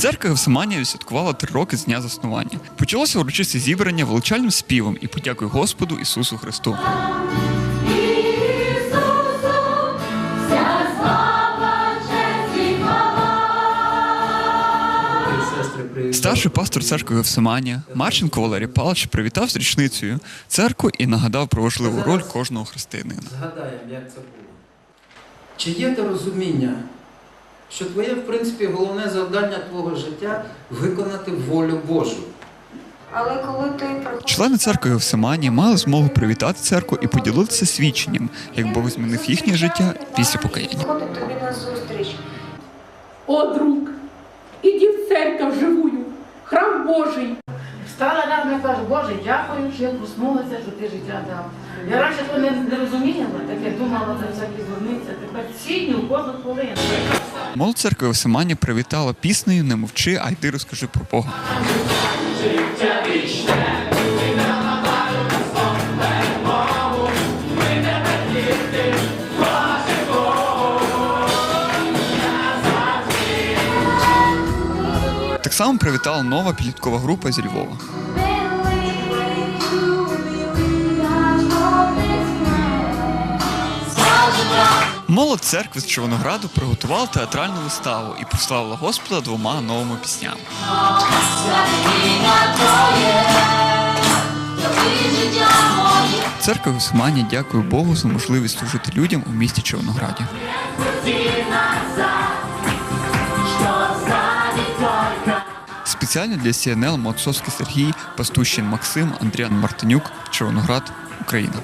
Церква Гефсиманія відсвяткувала три роки з дня заснування. Почалося урочисте зібрання величальним співом і подякою Господу Ісусу Христу. Старший пастор церкви Гефсиманія Марченко Валерій Павлович привітав з річницею церкву і нагадав про важливу роль кожного християнина. Згадаємо, як це було. Чи є те розуміння, що твоє, в принципі, головне завдання твого життя виконати волю Божу? Але коли ти приходиш Члени церкви Гефсиманії мали змогу привітати церкву і поділитися свідченням, як Бог змінив їхнє життя після покаяння. ходить тобі на зустріч, О, друг, іди в церкву живую, храм Божий. Встала рано і кажу, Боже, дякую, що я проснулася, що ти життя дав. Я раніше то не, не розуміла, так я думала за всякі дурниці, тепер ціню кожну хвилину. Молодь церкви Осимані привітала піснею Не мовчи, а йди розкажи про Бога. Так само привітала нова підліткова група зі Львова. Молодь церкви з Червонограду приготувала театральну виставу і прославила Господа двома новими піснями. Церква Гусмані дякує Богу за можливість служити людям у місті Червонограді. Спеціально для СНЛ Моцовський Сергій, Пастущин Максим, Андріан Мартинюк, Червоноград, Україна.